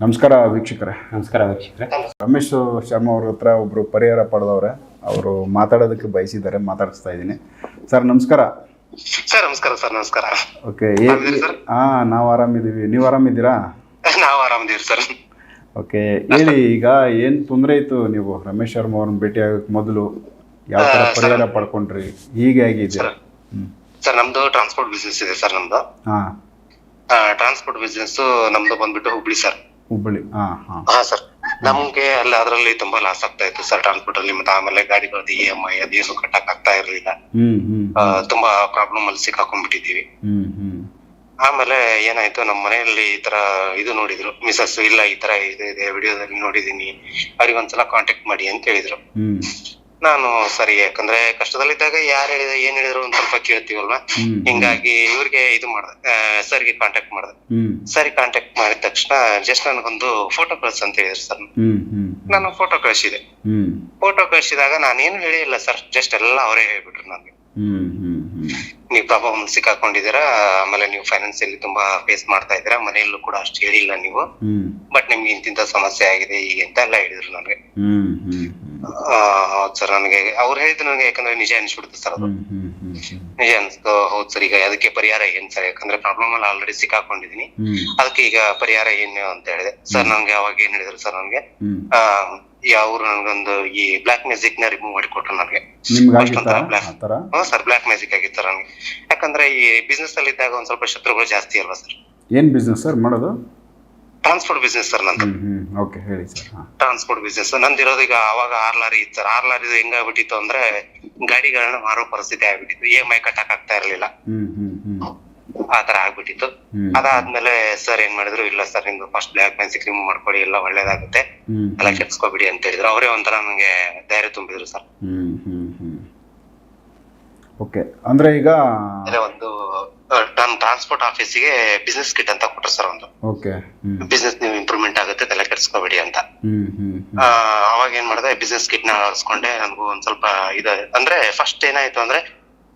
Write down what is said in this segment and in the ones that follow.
ನಮಸ್ಕಾರ ವೀಕ್ಷಕರೇ. ನಮಸ್ಕಾರ ವೀಕ್ಷಕರೇ. ರಮೇಶ್ ಶರ್ಮಾ ಅವ್ರ ಹತ್ರ ಒಬ್ರು ಪರಿಹಾರ ಪಡೆದವ್ರೆ. ಅವರು ಮಾತಾಡೋದಕ್ಕೆ ಬಯಸಿದ್ದಾರೆ ಮಾತಾಡಿಸ್ತಾ ಇದ್ದೀನಿ. ಸರ್ ನಮಸ್ಕಾರ. ಸರ್ ನಮಸ್ಕಾರ ಸರ್ ನಮಸ್ಕಾರ. ಓಕೆ? ಹಾಂ ನಾವು ಆರಾಮಿದ್ದೀವಿ. ನೀವು ಆರಾಮಿದ್ದೀರಾ? ನಾವು ಆರಾಮದೀವಿ ಸರ್. ಓಕೆ ಹೇಳಿ ಈಗ ಏನು ತೊಂದರೆ ಇತ್ತು ನೀವು ರಮೇಶ್ ಶರ್ಮಾ ಅವ್ರನ್ನ ಭೇಟಿ ಆಗೋಕ್ಕೆ ಮೊದಲು? ಯಾವ ಥರ ಪರಿಹಾರ ಪಡ್ಕೊಂಡ್ರಿ? ಹೀಗೆ ಆಗಿದ್ದೀರಾ ಸರ್. ಸರ್ ನಮ್ದು ಟ್ರಾನ್ಸ್ಪೋರ್ಟ್ ಬಿಸ್ನೆಸ್ ಇದೆ ಸರ್ ನಮ್ದು. ಹಾಂ. ಟ್ರಾನ್ಸ್ಪೋರ್ಟ್ ಬಿಸ್ನೆಸ್ ನಮ್ದು ಬಂದ್ಬಿಟ್ಟು ಹುಬ್ಳಿ ಸರ್. ಹುಬ್ಬಳ್ಳಿ. ಹಾ ಹಾಂ. ಹಾ ಸರ್. ನಮ್ಗೆ ಅಲ್ಲ ಅದರಲ್ಲಿ ತುಂಬಾ ಲಾಸ್ ಆಗ್ತಾ ಇತ್ತು ಸರ್ ಟ್ರಾನ್ಸ್ಪೋರ್ಟ್ ಅಲ್ಲಿ ಮತ್ತೆ ಆಮೇಲೆ ಗಾಡಿಗಳದ್ದು ಇ ಎಂ ಐ ಅದೇನು ಕಟ್ಟಕ್ ಆಗ್ತಾ ಇರ್ಲಿಲ್ಲ. ಆ, ತುಂಬಾ ಪ್ರಾಬ್ಲಮ್ ಅಲ್ಲಿ ಸಿಕ್ಕಾಕೊಂಡ್ಬಿಟ್ಟಿದೀವಿ ಆಮೇಲೆ ಏನಾಯ್ತು ನಮ್ಮ ಮನೆಯಲ್ಲಿ ಈ ತರ ಇದು ನೋಡಿದ್ರು. ಮಿಸಸ್ ಇಲ್ಲ ಈ ತರ ಇದೆ ಇದೆ ವಿಡಿಯೋದಲ್ಲಿ ನೋಡಿದೀನಿ ಅವ್ರಿಗೆ ಒಂದ್ಸಲ ಕಾಂಟ್ಯಾಕ್ಟ್ ಮಾಡಿ ಅಂತ ಹೇಳಿದ್ರು. ನಾನು ಸರಿ ಯಾಕಂದ್ರೆ ಕಷ್ಟದಲ್ಲಿದ್ದಾಗ ಯಾರು ಹೇಳಿದ ಏನ್ ಹೇಳಿದ್ರು ಒಂದ್ ಸ್ವಲ್ಪ ಕೇಳ್ತೀವಲ್ವಾ? ಹ್ಮ್. ಹಿಂಗಾಗಿ ಇವ್ರಿಗೆ ಇದು ಮಾಡ್ದೆ ಸರ್ಗೆ ಕಾಂಟ್ಯಾಕ್ಟ್ ಮಾಡ್ದೆ. ಹ್ಮ್. ಸರಿ ಕಾಂಟ್ಯಾಕ್ಟ್ ಮಾಡಿದ ತಕ್ಷಣ ಜಸ್ಟ್ ನನಗೊಂದು ಫೋಟೋ ಕಳ್ಸ ಅಂತ ಹೇಳಿದ್ರು ಸರ್. ನಾನು ಫೋಟೋ ಕಳ್ಸಿದೆ. ಹ್ಞೂ ಫೋಟೋ ಕಳ್ಸಿದಾಗ ನಾನೇನು ಹೇಳಿಲ್ಲ ಸರ್ ಜಸ್ಟ್ ಎಲ್ಲ ಅವರೇ ಹೇಳ್ಬಿಟ್ರು ನನಗೆ. ಹ್ಮ್ ಹ್ಮ್ ನೀವು ಪ್ರಾಬ್ಲಮ್ ಸಿಕ್ಕಾಕೊಂಡಿದ್ದೀರಾ ಆಮೇಲೆ ನೀವು ಫೈನಾನ್ಸಿಯಲ್ಲಿ ತುಂಬಾ ಫೇಸ್ ಮಾಡ್ತಾ ಇದ್ದೀರಾ ಮನೆಯಲ್ಲೂ ಕೂಡ ಅಷ್ಟು ಹೇಳಿಲ್ಲ ನೀವು. ಬಟ್ ನಿಮ್ಗೆ ಇಂತಿಂತ ಸಮಸ್ಯೆ ಆಗಿದೆ ಈಗ ಅಂತ ಎಲ್ಲ ಹೇಳಿದ್ರು ನನಗೆ. ಹೌದು ಸರ್ ನನಗೆ ಅವ್ರು ಹೇಳಿದ್ರು ನನಗೆ ಯಾಕಂದ್ರೆ ನಿಜ ಅನ್ಸ್ಬಿಡ್ತು ಸರ್ ಅದು. ನಿಜ ಅನ್ಸ್ತು ಹೌದು ಸರ್ ಈಗ ಅದಕ್ಕೆ ಪರಿಹಾರ ಏನ್ ಸರ್ ಯಾಕಂದ್ರೆ ಪ್ರಾಬ್ಲಮ್ ಅಲ್ಲಿ ಆಲ್ರೆಡಿ ಸಿಕ್ಕಾಕೊಂಡಿದೀನಿ. ಅದಕ್ಕೆ ಈಗ ಪರಿಹಾರ ಏನು ಅಂತ ಹೇಳಿದೆ. ಸರ್ ನಂಗೆ ಅವಾಗ ಏನ್ ಹೇಳಿದ್ರು ಸರ್ ನನ್ಗೆ ಅವ್ರು ನನ್ಗೊಂದು ಈ ಬ್ಲಾಕ್ ಮ್ಯೂಸಿಕ್ನ ರಿಮೂವ್ ಮಾಡಿ ಕೊಟ್ರು ನನಗೆ ಸರ್ ಬ್ಲಾಕ್ ಮ್ಯೂಸಿಕ್ ಆಗಿತ್ತು ಸರ್ ನನಗೆ. ಯಾಕಂದ್ರೆ ಈ ಬಿಸ್ನೆಸ್ ಅಲ್ಲಿ ಇದ್ದಾಗ ಒಂದ್ ಸ್ವಲ್ಪ ಶತ್ರುಗಳು ಜಾಸ್ತಿ ಅಲ್ವಾ ಸರ್? ಏನ್ ಬಿಸ್ನೆಸ್ ಸರ್ ಮಾಡೋದು? ಟ್ರಾನ್ಸ್ಪೋರ್ಟ್ ಬಿಸ್ನೆಸ್ ಸರ್ ನಂದು. ಹ್ಞೂ ಹ್ಞೂ ಓಕೆ ಹೇಳಿ ಸರ್ ಟ್ರಾನ್ಸ್ಪೋರ್ಟ್ ಬಿಸ್ನೆಸ್ ನಂದಿರೋದು ಈಗ ಅವಾಗ ಆರ್ ಲಾರಿ ಇತ್ತು ಸರ್ ಆರ್ ಲಾರಿ ಹೆಂಗಾಗ್ಬಿಟ್ಟಿತ್ತು ಅಂದ್ರೆ ಗಾಡಿಗಳನ್ನ ಮಾರೋ ಪರಿಸ್ಥಿತಿ ಆಗ್ಬಿಟ್ಟಿತ್ತು. ಏ ಮೈ ಐ ಕಟ್ಟಕ್ ಆಗ್ತಾ ಇರ್ಲಿಲ್ಲ ಆತರ ಆಗ್ಬಿಟ್ಟಿತ್ತು. ಅದಾದ್ಮೇಲೆ ಸರ್ ಏನ್ ಮಾಡಿದ್ರು ಇಲ್ಲ ಸರ್ ನಿಮ್ದು ಫಸ್ಟ್ ಬ್ಲಾಕ್ ಮ್ಯಾಜಿಕ್ ಕ್ರೀಮ್ ಮಾಡ್ಕೊಡಿ ಎಲ್ಲ ಒಳ್ಳೇದಾಗುತ್ತೆ. ಎಲ್ಲ ಕೆಡ್ಸ್ಕೊಬಿಡಿ ಅಂತ ಹೇಳಿದ್ರು. ಅವರೇ ಒಂಥರ ನಂಗೆ ಧೈರ್ಯ ತುಂಬಿದ್ರು ಸರ್ ಓಕೆ ಅಂದ್ರೆ ಈಗ ಒಂದು ನನ್ನ ಟ್ರಾನ್ಸ್ಪೋರ್ಟ್ ಆಫೀಸಿಗೆ ಬಿಸ್ನೆಸ್ ಕಿಟ್ ಅಂತ ಕೊಟ್ಟರು ಸರ್ ಒಂದು. ಓಕೆ ಬಿಸ್ನೆಸ್ ನೀವು ಇಂಪ್ರೂವ್ಮೆಂಟ್ ಆಗುತ್ತೆ ತಲೆ ಕೆಡಿಸ್ಕೋಬೇಡಿ ಅಂತ. ಅವಾಗ ಏನ್ ಮಾಡಿದೆ ಬಿಸ್ನೆಸ್ ಕಿಟ್ನ ಅಳಿಸ್ಕೊಂಡೆ ನನಗೂ ಒಂದ್ ಸ್ವಲ್ಪ ಇದು ಅಂದ್ರೆ ಫಸ್ಟ್ ಏನಾಯ್ತು ಅಂದ್ರೆ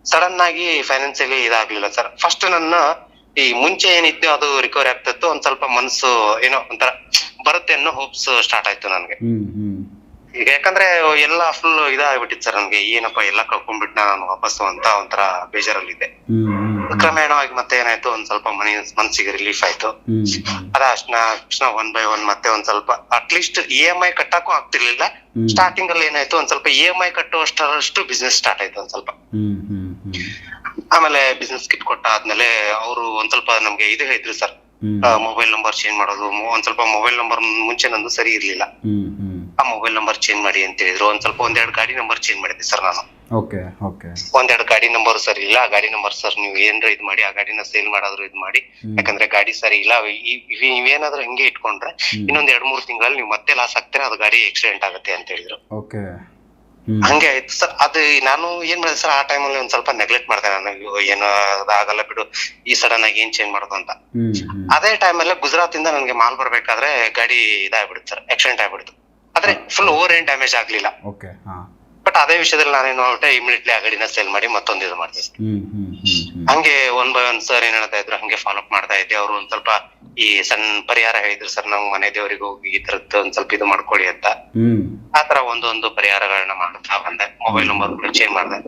ಸಡನ್ ಆಗಿ ಫೈನಾನ್ಸಿಯಲಿ ಇದಾಗ್ಲಿಲ್ಲ ಸರ್ ಫಸ್ಟ್ ನನ್ನ ಈ ಮುಂಚೆ ಏನಿತ್ತು ಅದು ರಿಕವರಿ ಆಗ್ತಿತ್ತು ಒಂದ್ ಸ್ವಲ್ಪ ಮನಸ್ಸು ಏನೋ ಒಂಥರ ಬರುತ್ತೆ ಅನ್ನೋ ಹೋಪ್ಸ್ ಸ್ಟಾರ್ಟ್ ಆಯ್ತು ನನ್ಗೆ. ಈಗ ಯಾಕಂದ್ರೆ ಎಲ್ಲ ಫುಲ್ ಇದಾಗ್ಬಿಟ್ಟಿತ್ತು ಸರ್ ನನ್ಗೆ ಏನಪ್ಪ ಎಲ್ಲ ಕಳ್ಕೊಂಡ್ಬಿಟ್ಟ ನಾನು ವಾಪಸ್ಸು ಅಂತ ಒಂಥರ ಬೇಜಾರಲ್ಲಿದ್ದೆ. ಕ್ರಮೇಣವಾಗಿ ಮತ್ತೆ ಏನಾಯ್ತು ಒಂದ್ ಸ್ವಲ್ಪ ಮನಿ ಮನ್ಸಿಗೆ ರಿಲೀಫ್ ಆಯ್ತು. ಅದ ಅಷ್ಟ ಅಷ್ಟ ಒನ್ ಬೈ ಒನ್ ಮತ್ತೆ ಒಂದ್ ಸ್ವಲ್ಪ at least E M I ಕಟ್ಟಕ್ಕೂ ಆಗ್ತಿರ್ಲಿಲ್ಲ. ಸ್ಟಾರ್ಟಿಂಗ್ ಅಲ್ಲಿ ಏನಾಯ್ತು ಒಂದ್ ಸ್ವಲ್ಪ ಇ ಎಂ ಐ ಕಟ್ಟುವಷ್ಟರಷ್ಟು ಬಿಸ್ನೆಸ್ ಸ್ಟಾರ್ಟ್ ಆಯ್ತು ಒಂದ್ ಸ್ವಲ್ಪ. ಆಮೇಲೆ ಬಿಸ್ನೆಸ್ ಕಿಟ್ ಕೊಟ್ಟ ಆದ್ಮೇಲೆ ಅವರು ಒಂದ್ ಸ್ವಲ್ಪ ನಮ್ಗೆ ಇದು ಹೇಳಿದ್ರು ಸರ್ ಮೊಬೈಲ್ ನಂಬರ್ ಚೇಂಜ್ ಮಾಡೋದು ಒಂದ್ ಸ್ವಲ್ಪ ಮೊಬೈಲ್ ನಂಬರ್ ಮುಂಚೆ ನಂದು ಸರಿ ಇರ್ಲಿಲ್ಲ. ಆ ಮೊಬೈಲ್ ನಂಬರ್ ಚೇಂಜ್ ಮಾಡಿ ಅಂತ ಹೇಳಿದ್ರು. ಒಂದ್ ಸ್ವಲ್ಪ ಒಂದೆರಡು ಗಾಡಿ ನಂಬರ್ ಚೇಂಜ್ ಮಾಡಿದ್ದೆ ಸರ್ ನಾನು. Okay okay. ಒಂದೆರಡು ಗಾಡಿ ನಂಬರ್ ಸರ್ ಇಲ್ಲ. ಆ ಗಾಡಿ ನಂಬರ್ ಸರ್ ನೀವು ಏನಾರ ಇದ್ ಮಾಡಿ ಆ ಗಾಡಿನ ಸೇಲ್ ಮಾಡಾದ್ರು ಇದ್ ಮಾಡಿ. ಯಾಕಂದ್ರೆ ಗಾಡಿ ಸರಿ ಇಲ್ಲ. ನೀವೇನಾದ್ರೂ ಹಂಗೆ ಇಟ್ಕೊಂಡ್ರೆ. ಇನ್ನೊಂದ್ ಎರಡ್ ಮೂರ್ ತಿಂಗಳಲ್ಲಿ ನೀವು ಮತ್ತೆ ಲಾಸ್ ಆಗ್ತೀರಾ? ಅದು ಗಾಡಿ ಆಕ್ಸಿಡೆಂಟ್ ಆಗುತ್ತೆ ಅಂತ ಹೇಳಿದ್ರು. ಓಕೆ. ಹಂಗೆ ಆಯ್ತು ಸರ್. ಅದು ನಾನು ಏನ್ ಮಾಡಿದೆ ಸರ್ ಆ ಟೈಮಲ್ಲಿ ಒಂದ್ ಸ್ವಲ್ಪ ನೆಗ್ಲೆಕ್ಟ್ ಮಾಡ್ದೆ ನಾನು. ಏನು ಆಗಲ್ಲ ಬಿಡು. ಈ ಸಡನ್ ಆಗಿ ಏನ್ ಚೇಂಜ್ ಮಾಡೋದು ಅಂತ. ಅದೇ ಟೈಮಲ್ಲಿ ಗುಜರಾತ್ ಇಂದ ನನ್ಗೆ ಮಾಲ್ ಬರ್ಬೇಕಾದ್ರೆ ಗಾಡಿ ಇದಾಗ್ಬಿಡುತ್ತೆ ಸರ್. ಆಕ್ಸಿಡೆಂಟ್ ಆಗ್ಬಿಡ್ತು. ಆದ್ರೆ ಫುಲ್ ಓವರ್ ಏನ್ ಡ್ಯಾಮೇಜ್ ಆಗ್ಲಿಲ್ಲ. ಓಕೆ ಹಾಂ. ಬಟ್ ಅದೇ ವಿಷಯದಲ್ಲಿ ನಾನೇನ್ ಮಾಡ್ಬಿಟ್ಟೆ ಇಮಿಡಿಯೇಟ್ಲಿ ಆ ಗಾಡಿನ ಸೇಲ್ ಮಾಡಿ ಮತ್ತೊಂದು ಇದು ಹ್ಞೂ ಹಂಗೆ ಒನ್ ಬೈ ಒನ್ ಸರ್ ಏನ್ ಹೇಳ್ತಾ ಇದ್ರು ಹಂಗೆ ಫಾಲೋ ಅಪ್ ಮಾಡ್ತಾ ಇದ್ದೆ. ಅವ್ರು ಒಂದ್ ಸ್ವಲ್ಪ ಈ ಸಣ್ಣ ಪರಿಹಾರ ಹೇಳಿದ್ರು ಸರ್ ನಾವು ಮನೆ ದೇವರಿಗೆ ಹೋಗಿ ಈ ತರದ್ದು ಒಂದ್ ಸ್ವಲ್ಪ ಇದು ಮಾಡ್ಕೊಳ್ಳಿ ಅಂತ. ಆ ಆತರ ಒಂದೊಂದು ಪರಿಹಾರಗಳನ್ನ ಮಾಡ್ತಾ ಬಂದೆ. ಮೊಬೈಲ್ ನಂಬರ್ ಕೂಡ ಚೇಂಜ್ ಮಾಡಿದೆ.